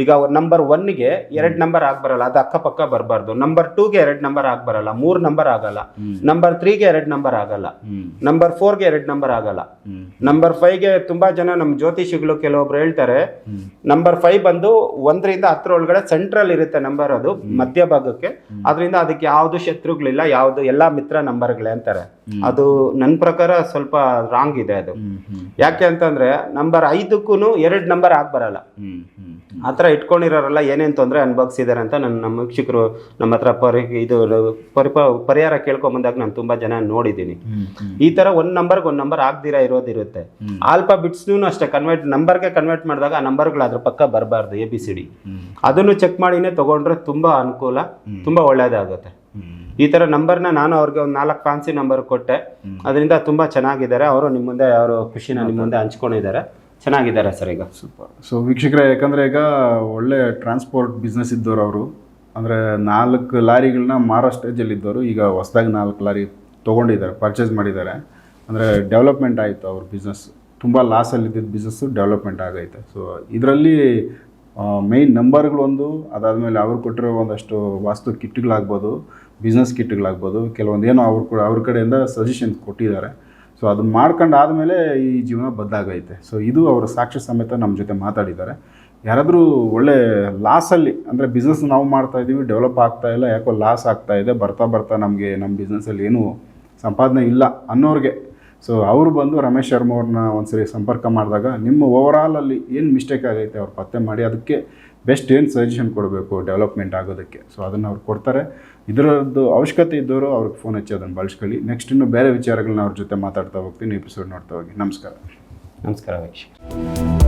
ಈಗ ನಂಬರ್ ಒನ್ಗೆ ಎರಡ್ ನಂಬರ್ ಆಗಿ ಬರಲ್ಲ ಅದು ಅಕ್ಕಪಕ್ಕ ಬರಬಾರ್ದು. ನಂಬರ್ ಟೂಗೆ ಎರಡ್ ನಂಬರ್ ಆಗಿ ಬರಲ್ಲ ಮೂರ್ ನಂಬರ್ ಆಗಲ್ಲ. ನಂಬರ್ ತ್ರೀಗೆ ಎರಡ್ ನಂಬರ್ ಆಗಲ್ಲ. ನಂಬರ್ ಫೋರ್ಗೆ ಎರಡ್ ನಂಬರ್ ಆಗಲ್ಲ. ನಂಬರ್ ಫೈವ್ಗೆ ತುಂಬಾ ಜನ ನಮ್ಮ ಜ್ಯೋತಿಷಿಗಳು ಕೆಲವೊಬ್ರು ಹೇಳ್ತಾರೆ ನಂಬರ್ ಫೈವ್ ಬಂದು ಒಂದರಿಂದ ಹತ್ತರ ಒಳಗಡೆ ಸೆಂಟ್ರಲ್ ಇರುತ್ತೆ ನಂಬರ್ ಅದು ಮಧ್ಯಭಾಗಕ್ಕೆ. ಅದರಿಂದ ಅದಕ್ಕೆ ಯಾವ್ದು ಶತ್ರುಗಳಿಲ್ಲ ಯಾವ್ದು ಎಲ್ಲಾ ಮಿತ್ರ ನಂಬರ್ಗಳೇ ಅಂತಾರೆ. ಅದು ನನ್ನ ಪ್ರಕಾರ ಸ್ವಲ್ಪ ರಾಂಗ್ ಇದೆ ಅದು. ಯಾಕೆ ಅಂತಂದ್ರೆ ನಂಬರ್ ಐದಕ್ಕೂ ಎರಡು ನಂಬರ್ ಆಗಿ ಬರಲ್ಲ. ಆ ಥರ ಇಟ್ಕೊಂಡಿರೋರೆಲ್ಲ ಏನೇನು ತೊಂದರೆ ಅನುಭವಿಸಿದ್ದಾರೆ ಅಂತ ನನ್ನ ನಮ್ಮ ವೀಕ್ಷಕರು ನಮ್ಮ ಹತ್ರ ಪರಿ ಇದು ಪರಿಪ ಪರಿಹಾರ ಕೇಳ್ಕೊಂಬಂದಾಗ ನಾನು ತುಂಬ ಜನ ನೋಡಿದ್ದೀನಿ ಈ ಥರ ಒಂದು ನಂಬರ್ಗೆ ಒಂದು ನಂಬರ್ ಆಗದಿರ ಇರೋದಿರುತ್ತೆ. ಆಲ್ಫಾ ಬಿಟ್ಸ್ನೂ ಅಷ್ಟೇ ಕನ್ವರ್ಟ್ ನಂಬರ್ಗೆ ಕನ್ವರ್ಟ್ ಮಾಡಿದಾಗ ಆ ನಂಬರ್ಗಳು ಅದ್ರ ಪಕ್ಕ ಬರಬಾರ್ದು ಎ ಬಿ ಸಿ ಡಿ ಅದನ್ನು ಚೆಕ್ ಮಾಡಿನೇ ತೊಗೊಂಡ್ರೆ ತುಂಬ ಅನುಕೂಲ ತುಂಬ ಒಳ್ಳೆಯದಾಗುತ್ತೆ ಈ ಥರ ನಂಬರ್ನ ನಾನು ಅವ್ರಿಗೆ ಒಂದು ನಾಲ್ಕು ಫ್ಯಾನ್ಸಿ ನಂಬರ್ ಕೊಟ್ಟೆ. ಅದರಿಂದ ತುಂಬ ಚೆನ್ನಾಗಿದ್ದಾರೆ. ಅವರು ನಿಮ್ಮ ಮುಂದೆ, ಅವರು ಖುಷಿನ ನಿಮ್ಮ ಮುಂದೆ ಹಂಚ್ಕೊಂಡಿದ್ದಾರೆ. ಚೆನ್ನಾಗಿದ್ದಾರೆ ಸರ್ ಈಗ. ಸೂಪರ್. ಸೊ ವೀಕ್ಷಕರೇ, ಯಾಕಂದರೆ ಈಗ ಒಳ್ಳೆ ಟ್ರಾನ್ಸ್ಪೋರ್ಟ್ ಬಿಸ್ನೆಸ್ ಇದ್ದವರು ಅವರು. ಅಂದರೆ ನಾಲ್ಕು ಲಾರಿಗಳನ್ನ ಮಾರೋ ಸ್ಟೇಜಲ್ಲಿ ಇದ್ದವರು ಈಗ ಹೊಸದಾಗಿ ನಾಲ್ಕು ಲಾರಿ ತೊಗೊಂಡಿದ್ದಾರೆ ಪರ್ಚೇಸ್ ಮಾಡಿದ್ದಾರೆ. ಅಂದರೆ ಡೆವಲಪ್ಮೆಂಟ್ ಆಯಿತು ಅವ್ರ ಬಿಸ್ನೆಸ್ ತುಂಬ ಇದ್ದಿದ್ದ ಬಿಸ್ನೆಸ್ಸು ಡೆವಲಪ್ಮೆಂಟ್ ಆಗೈತೆ. ಸೊ ಇದರಲ್ಲಿ ಮೇಯ್ನ್ ನಂಬರ್ಗಳೊಂದು ಅದಾದಮೇಲೆ ಅವ್ರು ಕೊಟ್ಟಿರೋ ಒಂದಷ್ಟು ವಾಸ್ತು ಕಿಟ್ಗಳಾಗ್ಬೋದು ಬಿಸ್ನೆಸ್ ಕಿಟ್ಗಳಾಗ್ಬೋದು, ಕೆಲವೊಂದು ಏನೋ ಅವ್ರ ಕೂಡ ಅವ್ರ ಕಡೆಯಿಂದ ಸಜೆಷನ್ಸ್ ಕೊಟ್ಟಿದ್ದಾರೆ. ಸೊ ಅದನ್ನು ಮಾಡ್ಕೊಂಡು ಆದಮೇಲೆ ಈ ಜೀವನ ಬದಲಾಗೈತೆ. ಸೊ ಇದು ಅವರ ಸಾಕ್ಷಿ ಸಮೇತ ನಮ್ಮ ಜೊತೆ ಮಾತಾಡಿದ್ದಾರೆ. ಯಾರಾದರೂ ಒಳ್ಳೆ ಲಾಸಲ್ಲಿ ಅಂದರೆ ಬಿಸ್ನೆಸ್ ನಾವು ಮಾಡ್ತಾ ಇದ್ದೀವಿ ಡೆವಲಪ್ ಆಗ್ತಾ ಇಲ್ಲ, ಯಾಕೋ ಲಾಸ್ ಆಗ್ತಾ ಇದೆ, ಬರ್ತಾ ಬರ್ತಾ ನಮಗೆ ನಮ್ಮ ಬಿಸ್ನೆಸ್ಸಲ್ಲಿ ಏನೂ ಸಂಪಾದನೆ ಇಲ್ಲ ಅನ್ನೋರಿಗೆ ಸೊ ಅವರು ಬಂದು ರಮೇಶ್ ಶರ್ಮ ಅವ್ರನ್ನ ಒಂದ್ಸರಿ ಸಂಪರ್ಕ ಮಾಡಿದಾಗ ನಿಮ್ಮ ಓವರಾಲಲ್ಲಿ ಏನು ಮಿಸ್ಟೇಕ್ ಆಗೈತೆ ಅವ್ರು ಪತ್ತೆ ಮಾಡಿ, ಅದಕ್ಕೆ ಬೆಸ್ಟ್ ಏನು ಸಜೆಷನ್ ಕೊಡಬೇಕು ಡೆವಲಪ್ಮೆಂಟ್ ಆಗೋದಕ್ಕೆ? ಸೊ ಅದನ್ನು ಅವ್ರು ಕೊಡ್ತಾರೆ. ಇದರದ್ದು ಅವಶ್ಯಕತೆ ಇದ್ದವರು ಅವ್ರಿಗೆ ಫೋನ್ ಹಚ್ಚಿ ಅದನ್ನು ಬಳಸ್ಕೊಳ್ಳಿ. ನೆಕ್ಸ್ಟ್ ಇನ್ನು ಬೇರೆ ವಿಚಾರಗಳನ್ನ ಅವ್ರ ಜೊತೆ ಮಾತಾಡ್ತಾ ಹೋಗ್ತೀನಿ. ಎಪಿಸೋಡ್ ನೋಡ್ತಾ ಹೋಗಿ. ನಮಸ್ಕಾರ. ನಮಸ್ಕಾರ ವೀಕ್ಷಕ